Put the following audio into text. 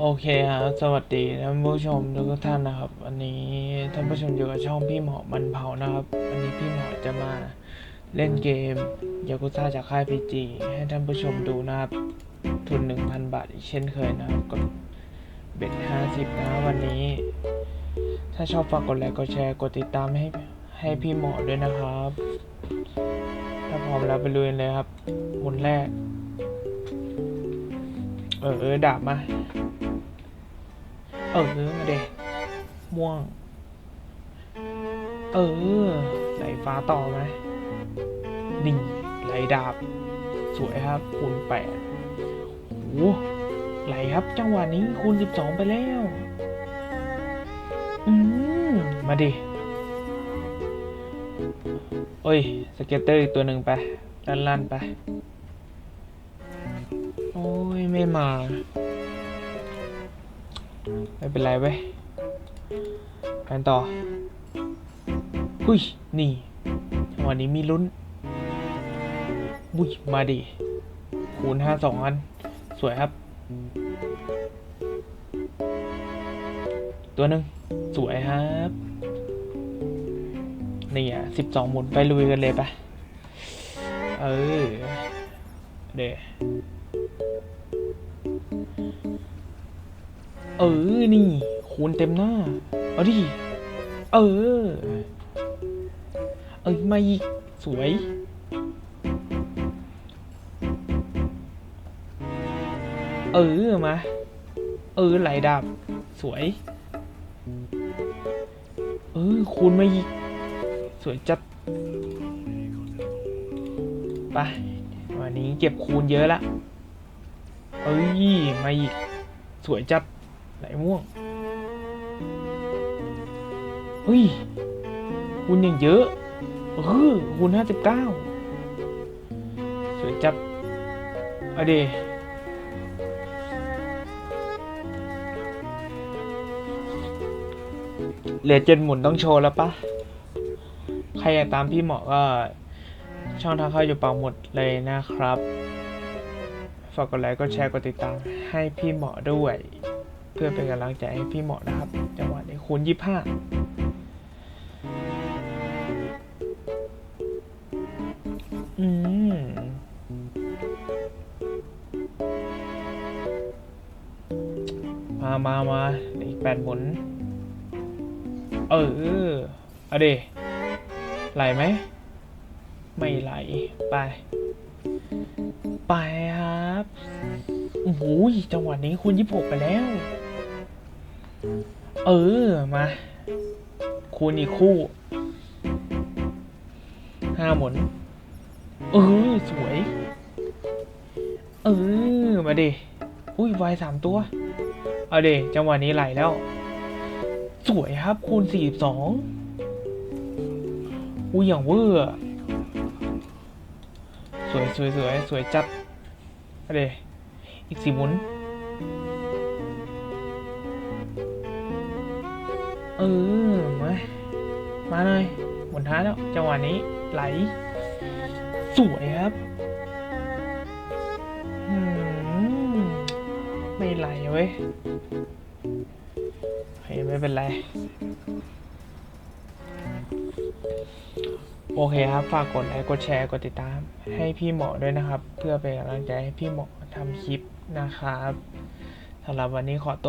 โอเคครับ สวัสดีท่านผู้ชมทุกท่านนะครับ วันนี้ท่านผู้ชมอยู่กับช่องพี่หมอมันเผานะครับ วันนี้พี่หมอจะมาเล่นเกมยากุซ่าจากค่ายพีจีให้ท่านผู้ชมดูนะครับ ทุน 1,000 บาทอีกเช่นเคยนะครับกดเบ็ด50 นะวันนี้ ถ้าชอบฝากกดไลค์กดแชร์กดติดตามให้ให้พี่หมอด้วยนะครับ ถ้าพร้อมแล้วไปลุยนเลยครับหมุนแรก เออเออดาบมา เออมาเด็ม่วง เออไหลฟ้าต่อไหมนี่ไหลดาบ สวยครับคูณแปดโอ้ไหลครับ จังหวะนี้คูณสิบสองไปแล้ว อืมมาดิโอ้ย สเก็ตเตอร์อีกตัวหนึ่งไปลั่นๆไป ไม่มา ไม่เป็นไรเว้ยไปกันต่อ หุ้ย นี่จังหวะนี้มีลุ้นบุ้ยมาดิ คูณห้าสองอัน สวยครับ ตัวหนึ่งสวยครับ นี่อะสิบสองหมุนไปลุยกันเลยปะเออเดยว เออ นี่ คูณเต็มหน้า เอาดิ เออ เอ้ยมาอีก สวย เออ มา เออ ไหลดาบสวย เออ คูณมาอีก สวยจัด ไป วันนี้เก็บคูณเยอะละ เอ้ย มาอีก สวยจัด ไหลม่วงเฮ้ยคูณย่างเยอะเออคูณห้าสิบเก้าสวยจัดเอดีเลเจ็ดหมุนต้องโชว์แล้วปะ ใครอยากตามพี่หมอก็ ช่องทางเข้าอยู่ปังหมดเลยนะครับ ฝากกดไลค์กดแชร์กดติดตามให้พี่หมอด้วย เพื่อเป็นกำลังใจให้พี่เหมอนะครับ จังหวะนี้คูณยี่ห้าอืมมามามาอีกแปดหมุน เออเอาดิไหลไหม ไม่ไหล ไป ไปครับโอ้โหจังหวะนี้คูณยี่หกไปแล้ว เออ มา คูณอีกคู่ ห้าหมุน เออ สวย เออ มาดิ อุ้ยวายสามตัว เอาดิจังหวะนี้ไหลแล้ว สวยครับ คูณสี่สิบสองอุ้ยอย่างเวอร์อสวยสวยสวยสวยจัด เอาดิอีกสี่หมุน เออมามาเลยหมุนท้ายแล้วจังหวะนี้ไหล สวยครับไม่ไหลเว้ยไม่เป็นไรโอเคครับ ฝากกดไลค์ กดแชร์ กดติดตาม ให้พี่หมอด้วยนะครับ เพื่อเป็นกำลังใจให้พี่หมอทำคลิปนะครับสำหรับวันนี้ขอตัว